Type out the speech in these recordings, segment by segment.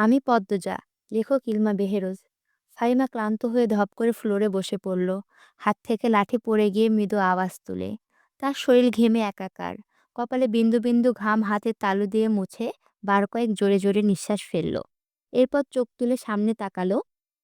আমি পদ্মজা, লেখক ইলমা বেহেরোজ। ফাহিমা ক্লান্ত হয়ে ধপ করে ফ্লোরে বসে পড়ল। হাত থেকে লাঠি পড়ে গিয়ে মৃদু আওয়াজ তুলে। তার শরীর ঘেমে একাকার। কপালে বিন্দু বিন্দু ঘাম হাতের তালু দিয়ে মুছে বার কয়েক জোরে জোরে নিঃশ্বাস ফেলল। এরপর চোখ তুলে সামনে তাকালো।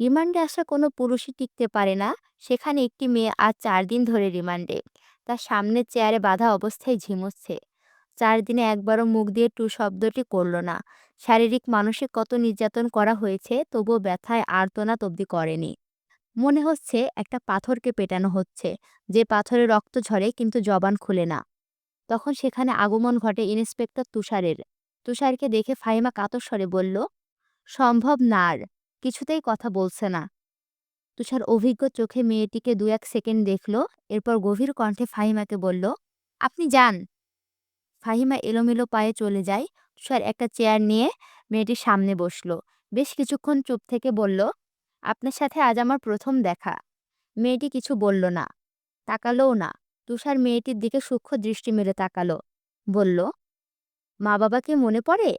রিমান্ডে আসা কোনো পুরুষই টিকতে পারে না। সেখানে একটি মেয়ে আজ চার দিন ধরে রিমান্ডে। তার সামনে চেয়ারে বাঁধা অবস্থায় ঝিমুচ্ছে। চার দিনে একবারও মুখ দিয়ে টু শব্দটি করল না। শারীরিক, মানসিক কত নির্যাতন করা হয়েছে, তবুও ব্যথায় আর্তনাদ অবধি করেনি। মনে হচ্ছে একটা পাথরকে পেটানো হচ্ছে, যে পাথরে রক্ত ঝরে কিন্তু জবান খুলে না। তখন সেখানে আগমন ঘটে ইন্সপেক্টর তুষারের। তুষারকে দেখে ফাহিমা কাতর স্বরে বলল, সম্ভব না আর কিছুতেই কথা বলছে না। তুষার অভিজ্ঞ চোখে মেয়েটিকে দু এক সেকেন্ড দেখল, এরপর গভীর কণ্ঠে ফাহিমাকে বলল, আপনি যান ফাহিমা এলোমেলো পায়ে চলে যায়। তুষার একটা চেয়ার নিয়ে মেয়েটির সামনে বসল। বেশ কিছুক্ষণ চুপ থেকে বলল, আপনার সাথে আজ আমার প্রথম দেখা। মেয়েটি কিছু বলল না, তাকালোও না। তুষার মেয়েটির দিকে সূক্ষ্ম দৃষ্টি মেলে তাকালো, বলল, মা বাবাকে মনে পড়ে?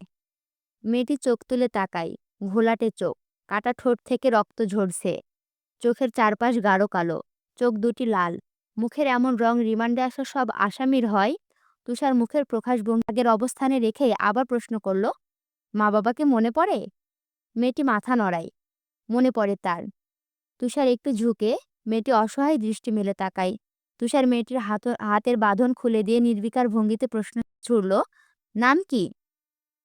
মেয়েটি চোখ তুলে তাকাই ঘোলাটে চোখ, কাটা ঠোঁট থেকে রক্ত ঝরছে। চোখের চারপাশ গাঢ় কালো, চোখ দুটি লাল। মুখের এমন রং রিমান্ডে আসা সব আসামির হয় তুষার মুখের প্রকাশভঙ্গি আগের অবস্থানে রেখে আবার প্রশ্ন করল, মা বাবাকে মনে পড়ে? মেয়েটি মাথা নড়ায়, মনে পড়ে তার। তুষার একটু ঝুঁকে, মেয়েটি অসহায় দৃষ্টি মেলে তাকায়। তুষার মেয়েটির হাত হাতের বাঁধন খুলে দিয়ে নির্বিকার ভঙ্গিতে প্রশ্ন ছুড়ল, নাম কি?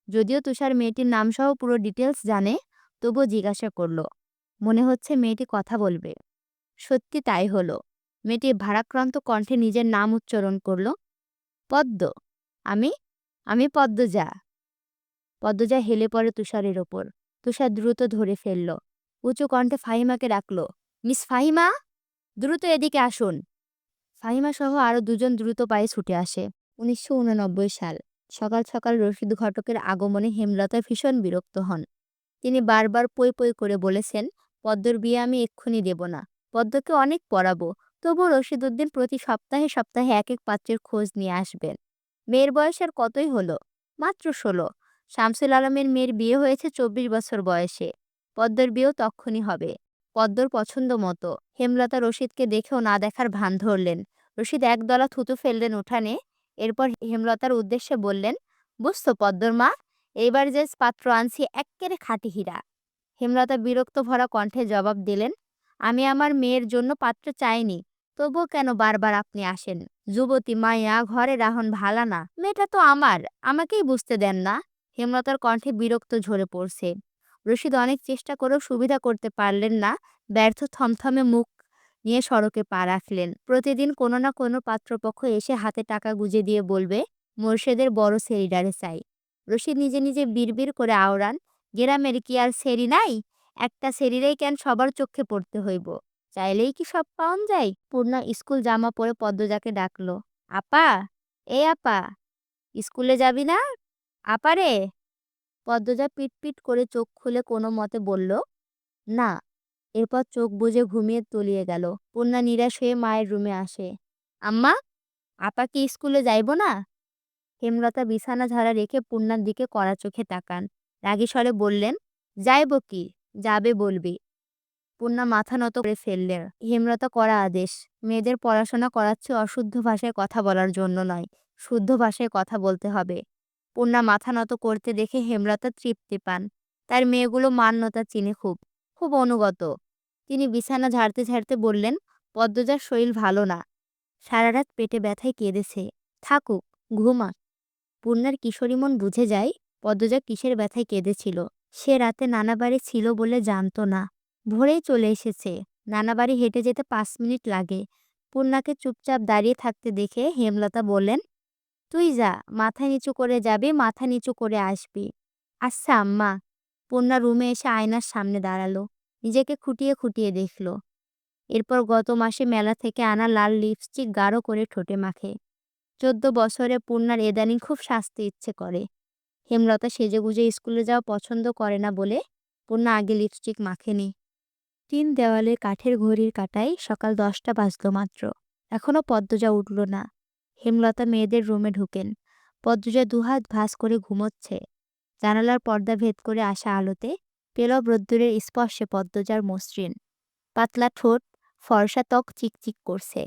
যদিও তুষার মেয়েটির নামসহ পুরো ডিটেলস জানে, তবুও জিজ্ঞাসা করল, মনে হচ্ছে মেয়েটি কথা বলবে? সত্যি তাই হলো। মেয়েটি ভারাক্রান্ত কণ্ঠে নিজের নাম উচ্চারণ করল পদ্ম। আমি আমি পদ্মজা। পদ্মজা হেলে পড়ে তুষারের ওপর। তুষার দ্রুত ধরে ফেলল। উঁচু কণ্ঠে ফাহিমাকে ডাকল, মিস ফাহিমা, দ্রুত এদিকে আসুন। ফাহিমা সহ আরও দুজন দ্রুত পায়ে ছুটে আসে। উনিশশো উননব্বই সাল, সকাল সকাল রশিদ ঘটকের আগমনে হেমলতা ভীষণ বিরক্ত হন। তিনি বারবার পই পই করে বলেছেন, পদ্মর বিয়ে আমি এক্ষুনি দেব না। পদ্মকে অনেক পড়াবো। তবু রশিদ উদ্দিন প্রতি সপ্তাহে সপ্তাহে এক এক পাত্রের খোঁজ নিয়ে আসবেন। মেয়ের বয়স আর কতই হলো? মাত্র ষোলো। শামসুল আলমের মেয়ের বিয়ে হয়েছে চব্বিশ বছর বয়সে। পদ্মর বিয়েও তক্ষণই হবে। পদ্মর পছন্দ মতো। হেমলতা রশিদকে দেখেও না দেখার ভান ধরলেন। রশিদ একদলা থুতু ফেললেন উঠানে। এরপর হেমলতার উদ্দেশ্যে বললেন বুঝতো পদ্মর মা, এইবার যে পাত্র আনছি এক্কেরে খাঁটি হীরা। হেমলতা বিরক্ত ভরা কণ্ঠে জবাব দিলেন, আমি আমার মেয়ের জন্য পাত্র চাইনি। তবুও কেন বারবার আপনি আসেন? যুবতী, মাইয়া ঘরে রাহন ভালা না। মেয়েটা তো আমার, আমাকেই বুঝতে দেন না। হেমলতার কণ্ঠে বিরক্ত ঝরে পড়ছে। রশিদ অনেক চেষ্টা করেও সুবিধা করতে পারলেন না। ব্যর্থ থমথমে মুখ নিয়ে সড়কে পা রাখলেন। প্রতিদিন কোনো না কোনো পাত্রপক্ষ এসে হাতে টাকা গুজে দিয়ে বলবে, মোর্শেদের বড় সেরিডারে চাই। রশিদ নিজে নিজে বিড়বিড় করে আওড়ান, গেরামের কি আর সেরি নাই? একটা সেরিরেই কেন সবার চোখে পড়তে হইব? চাইলেই কি সব পাওন যায়? পূর্ণা স্কুল জামা পরে পদ্মজাকে ডাকলো, আপা, এ আপা, স্কুলে যাবি না? আপারে পদ্মজা পিটপিট করে চোখ খুলে কোনো মতে বলল, না। এরপর চোখ বুজে ঘুমিয়ে তলিয়ে গেল। পূর্ণা নিরাশ হয়ে মায়ের রুমে আসে, আম্মা, আপা কি স্কুলে যাইব না? হেমলতা বিছানা ঝাড়া রেখে পূর্ণার দিকে কড়া চোখে তাকান। রাগী স্বরে বললেন, যাইব কি? যাবে বলবি। পূর্ণা মাথা নত করে ফেললেন। হেমলতা করা আদেশ। মেয়েদের পড়াশোনা করাচ্ছে অশুদ্ধ ভাষায় কথা বলার জন্য নয়, শুদ্ধ ভাষায় কথা বলতে হবে। পূর্ণা মাথা নত করতে দেখে হেমলতা তৃপ্তি পান। তার মেয়েগুলো মান্যতা চিনে খুব খুব অনুগত। তিনি বিছানা ঝাড়তে ঝাড়তে বললেন, পদ্মজার শরীর ভালো না। সারা রাত পেটে ব্যথায় কেঁদেছে। থাকুক, ঘুমাক। পূর্ণার কিশোরী মন বুঝে যায়, পদ্মজা কিসের ব্যথায় কেঁদেছিল? সে রাতে নানা বাড়ি ছিল বলে জানতো না। ভোরেই চলে এসেছে। নানাবাড়ি হেঁটে যেতে পাঁচ মিনিট লাগে। পূর্ণাকে চুপচাপ দাঁড়িয়ে থাকতে দেখে হেমলতা বললেন, তুই যা, মাথা নিচু করে যাবি, মাথা নিচু করে আসবি। আচ্ছা আম্মা। পূর্ণা রুমে এসে আয়নার সামনে দাঁড়াল। নিজেকে খুঁটিয়ে খুঁটিয়ে দেখল। এরপর গত মাসে মেলা থেকে আনা লাল লিপস্টিক গাঢ় করে ঠোঁটে মাখে। চোদ্দ বছরে পূর্ণার এদানিং খুব শাস্তি ইচ্ছে করে। হেমলতা সেজেগুজে স্কুলে যাওয়া পছন্দ করে না বলে পূর্ণা আগে লিপস্টিক মাখেনি। তিন দেওয়ালে কাঠের ঘড়ির কাটায় সকাল দশটা বাজল মাত্র। এখনও পদ্মজা উঠল না। হেমলতা মেয়েদের রুমে ঢুকেন। পদ্মজা দুহাত ভাস করে ঘুমোচ্ছে। জানালার পর্দা ভেদ করে আসা আলোতে পেলব রোদ্দুরের স্পর্শে পদ্মজার মসৃণ। পাতলা ঠোঁট, ফর্সা ত্বক চিকচিক করছে।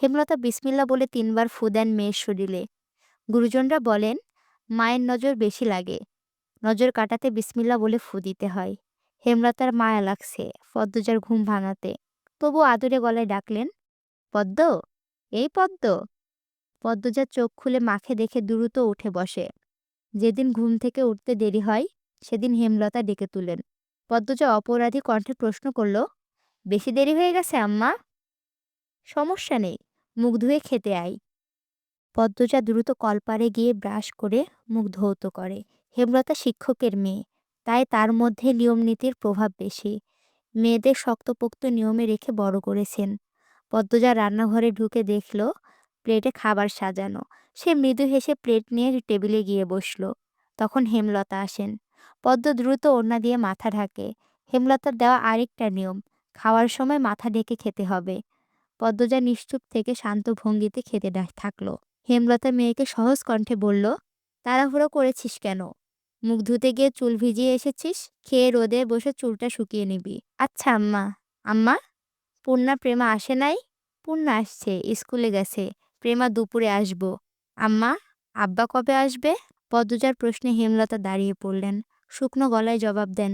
হেমলতা বিসমিল্লা বলে তিনবার ফু দেন মেয়ের শরীরে। গুরুজনরা বলেন, মায়ের নজর বেশি লাগে। নজর কাটাতে বিসমিল্লা বলে ফু দিতে হয়। হেমলতার মায়া লাগছে পদ্মজার ঘুম ভাঙাতে। তবু আদরে গলায় ডাকলেন, পদ্ম, এই পদ্ম। পদ্মজার চোখ খুলে মাখে দেখে দ্রুত উঠে বসে। যেদিন ঘুম থেকে উঠতে দেরি হয়, সেদিন হেমলতা ডেকে তুলেন। পদ্মজা অপরাধী কণ্ঠে প্রশ্ন করল, বেশি দেরি হয়ে গেছে, আম্মা? সমস্যা নেই, মুখ ধুয়ে খেতে আই। পদ্মজা দ্রুত কলপারে গিয়ে ব্রাশ করে মুখ ধৌত করে। হেমলতা শিক্ষকের মেয়ে। তাই তার মধ্যে নিয়মনীতির প্রভাব বেশি। মেয়েদের শক্তপোক্ত নিয়মে রেখে বড় করেছেন। পদ্মজা রান্নাঘরে ঢুকে দেখল, প্লেটে খাবার সাজানো। সে মৃদু হেসে প্লেট নিয়ে টেবিলে গিয়ে বসল। তখন হেমলতা আসেন। পদ্ম দ্রুত ওড়না দিয়ে মাথা ঢাকে। হেমলতার দেওয়া আরেকটা নিয়ম, খাওয়ার সময় মাথা ঢেকে খেতে হবে। পদ্মজা নিশ্চুপ থেকে শান্ত ভঙ্গিতে খেতে থাকল। হেমলতা মেয়েকে সহজ কণ্ঠে বলল, তাড়াহুড়ো করেছিস কেন? মুখ ধুতে গিয়ে চুল ভিজিয়ে এসেছিস, খেয়ে রোদে বসে চুলটা শুকিয়ে নিবি। আচ্ছা আম্মা। আম্মা, পূর্ণা, প্রেমা আসে নাই? পূর্ণা আসছে, স্কুলে গেছে। প্রেমা দুপুরে আসব। আম্মা, আব্বা কবে আসবে? পদ্মজার প্রশ্নে হেমলতা দাঁড়িয়ে পড়লেন। শুকনো গলায় জবাব দেন,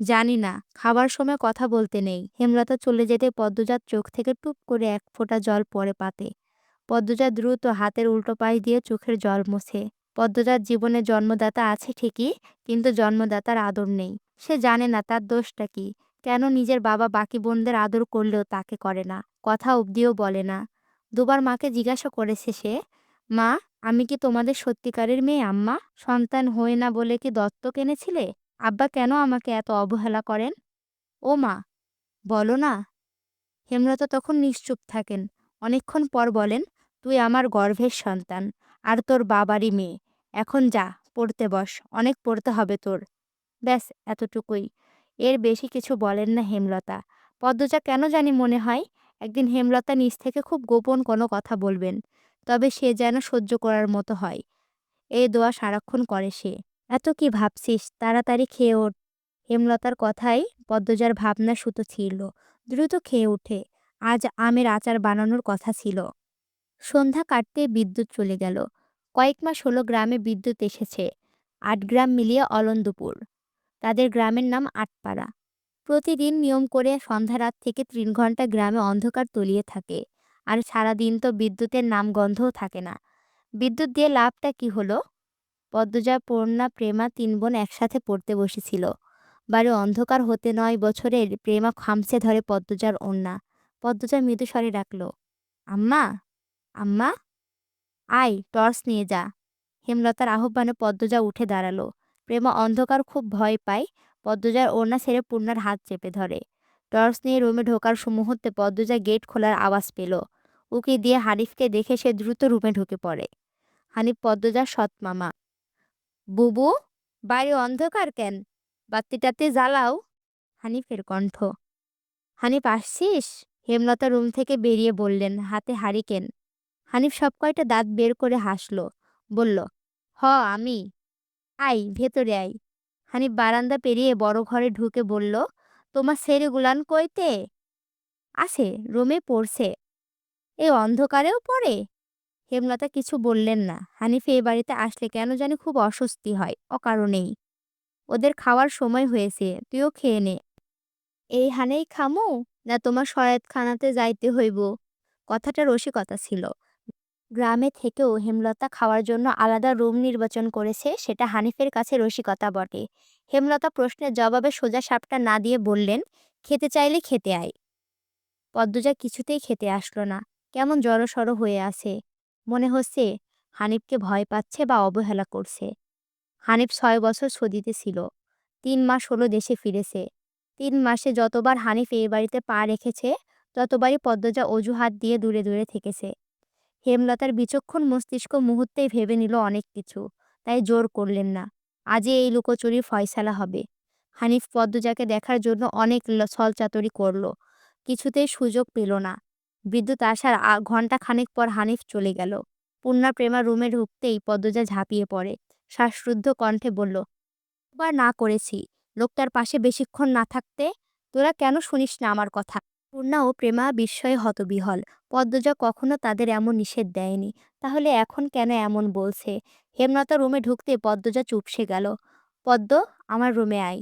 জানি না, খাবার সময় কথা বলতে নেই। হেমলতা চলে যেতে পদ্মজার চোখ থেকে টুপ করে এক ফোঁটা জল পড়ে পাতে। পদ্মজা দ্রুত হাতের উল্টো পাশ দিয়ে চোখের জল মোছে। পদ্মজার জীবনে জন্মদাতা আছে ঠিকই, কিন্তু জন্মদাতার আদর নেই। সে জানে না তার দোষটা কি। কেন নিজের বাবা বাকি বোনদের আদর করলেও তাকে করে না? কথা অবধিও বলে না। দুবার মাকে জিজ্ঞাসা করেছে সে, মা, আমি কি তোমাদের সত্যিকারের মেয়ে আম্মা? সন্তান হয়ে না বলে কি দত্তক এনেছিলে? আব্বা কেন আমাকে এত অবহেলা করেন? ও মা, বলো না। হেমলতা তখন নিশ্চুপ থাকেন। অনেকক্ষণ পর বলেন, তুই আমার গর্ভের সন্তান, আর তোর বাবারই মেয়ে। এখন যা, পড়তে বস, অনেক পড়তে হবে তোর। ব্যাস, এতটুকুই। এর বেশি কিছু বলেন না হেমলতা। পদ্মজা কেন জানি মনে হয়, একদিন হেমলতা নিজ থেকে খুব গোপন কোনো কথা বলবেন, তবে সে যেন সহ্য করার মতো হয়। এই দোয়া সারাক্ষণ করে সে। এত কি ভাবছিস? তাড়াতাড়ি খেয়ে ওঠ। হেমলতার কথাই পদ্মজার ভাবনা সুতো ছিল দ্রুত খেয়ে ওঠে আজ আমের আচার বানানোর কথা ছিল। সন্ধ্যা কাটতে বিদ্যুৎ চলে গেল। কয়েক মাস হলো গ্রামে বিদ্যুৎ এসেছে, আট গ্রাম মিলিয়ে অলন্দপুর তাদের গ্রামের নাম আটপাড়া। প্রতিদিন নিয়ম করে সন্ধ্যা রাত থেকে তিন ঘণ্টা গ্রামে অন্ধকার তলিয়ে থাকে আর সারাদিন তো বিদ্যুতের নাম গন্ধও থাকে না। বিদ্যুৎ দিয়ে লাভটা কি হলো? পদ্মজা, পূর্ণা, প্রেমা তিন বোন একসাথে পড়তে বসেছিল। বাড়ি অন্ধকার হতে নয় বছরের প্রেমা খামছে ধরে পদ্মজার ওন্না পদ্মজা মৃদু স্বরে ডাকল, আম্মা আম্মা। আয়, টর্চ নিয়ে যা। হেমলতার আহ্বানে পদ্মজা উঠে দাঁড়াল। প্রেমা অন্ধকার খুব ভয় পায়। পদ্মজার ওড়না ছেড়ে পূর্ণার হাত চেপে ধরে। টর্চ নিয়ে রুমে ঢোকার মুহূর্তে পদ্মজা গেট খোলার আওয়াজ পেল। উকি দিয়ে হানিফকে দেখে সে দ্রুত রুমে ঢুকে পড়ে। হানিফ পদ্মজার সৎ মামা। বুবু বাইরে অন্ধকার কেন? বাত্তিটাতে জ্বালাও। হানিফের কণ্ঠ। হানিফ, আসছিস? হেমলতা রুম থেকে বেরিয়ে বললেন, হাতে হারিকেন। হানিফ সব কয়টা দাঁত বের করে হাসল, বলল, হ, আমি। আই ভেতরে আই হানিফ বারান্দা পেরিয়ে বড় ঘরে ঢুকে বলল, তোমার ছেড়ে গুলান কইতে? আছে, রোমে পড়ছে। এ অন্ধকারেও পড়ে? হেমলতা কিছু বললেন না। হানিফে এ বাড়িতে আসলে কেন জানি খুব অস্বস্তি হয়, অকারণেই। ওদের খাওয়ার সময় হয়েছে, তুইও খেয়ে নে। এই হানেই খামু, না তোমার সয়াতখানাতে যাইতে হইব? কথাটা রসিকতা ছিল। গ্রামে থেকেও হেমলতা খাওয়ার জন্য আলাদা রুম নির্বাচন করেছে, সেটা হানিফের কাছে রসিকতা বটে। হেমলতা প্রশ্নের জবাবে সোজা সাপটা না দিয়ে বললেন, খেতে চাইলে খেতে আয়। পদ্মজা কিছুতেই খেতে আসলো না। কেমন জড়সড় হয়ে আছে। মনে হচ্ছে হানিফকে ভয় পাচ্ছে বা অবহেলা করছে। হানিফ ছয় বছর সদিতে ছিল। তিন মাস হলো দেশে ফিরেছে। তিন মাসে যতবার হানিফ এই বাড়িতে পা রেখেছে, ততবারই পদ্মজা অজুহাত দিয়ে দূরে দূরে থেকেছে। হেমলতার বিচক্ষণ মস্তিষ্ক মুহূর্তেই ভেবে নিল অনেক কিছু, তাই জোর করলেন না। আজই এই লুকোচুরির ফয়সালা হবে। হানিফ পদ্মজাকে দেখার জন্য অনেক ছলচাতরি করল। কিছুতেই সুযোগ পেল না। বিদ্যুৎ আসার ঘণ্টা খানেক পর হানিফ চলে গেল। পূর্ণা প্রেমা রুমে ঢুকতেই পদ্মজা ঝাঁপিয়ে পড়ে। শ্বাসরুদ্ধ কণ্ঠে বলল বার না করেছি। লোকটার পাশে বেশিক্ষণ না থাকতে তোরা কেন শুনিস না আমার কথা? পূর্ণা ও প্রেমা বিস্ময়ে হতবিহল। পদ্মজা কখনো তাদের এমন নিষেধ দেয়নি। তাহলে এখন কেন এমন বলছে? হেমলতা রুমে ঢুকতে পদ্মজা চুপসে গেল। পদ্ম, আমার রুমে আয়।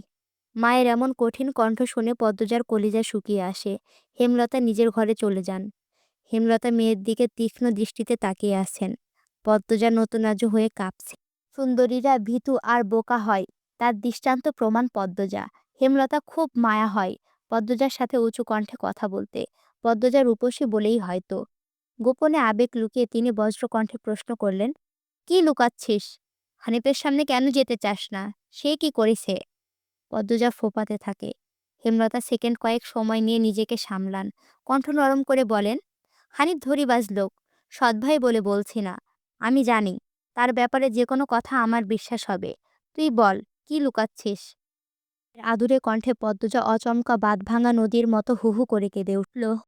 মায়ের এমন কঠিন কণ্ঠ শুনে পদ্মজার কলিজা শুকিয়ে আসে। হেমলতা নিজের ঘরে চলে যান। হেমলতা মেয়ের দিকে তীক্ষ্ণ দৃষ্টিতে তাকিয়ে আছেন। পদ্মজা নতুনাজু হয়ে কাঁপছে। সুন্দরীরা ভীতু আর বোকা হয়। তার দৃষ্টান্ত প্রমাণ পদ্মজা। হেমলতা খুব মায়া হয়। পদ্মজার সাথে উঁচু কণ্ঠে কথা বলতে পদ্মজা রূপসী বলেই হয়তো। গোপনে আবেগ লুকিয়ে তিনি বজ্রকণ্ঠে প্রশ্ন করলেন, কি লুকাচ্ছিস? হানিফের সামনে কেন যেতে চাস না? সে কি করেছে? পদ্মজা ফোপাতে থাকে। হেমলতা সেকেন্ড কয়েক সময় নিয়ে নিজেকে সামলান। কণ্ঠ নরম করে বলেন, হানিফ ধরিবাজ লোক সৎভাই বলে বলছি না। আমি জানি, তার ব্যাপারে যে কোনো কথা আমার বিশ্বাস হবে। তুই বল, কি লুকাচ্ছিস? আদুরে কণ্ঠে পদ্মজা অচমকা বাঁধ ভাঙা নদীর মতো হুহু করে কেঁদে উঠল।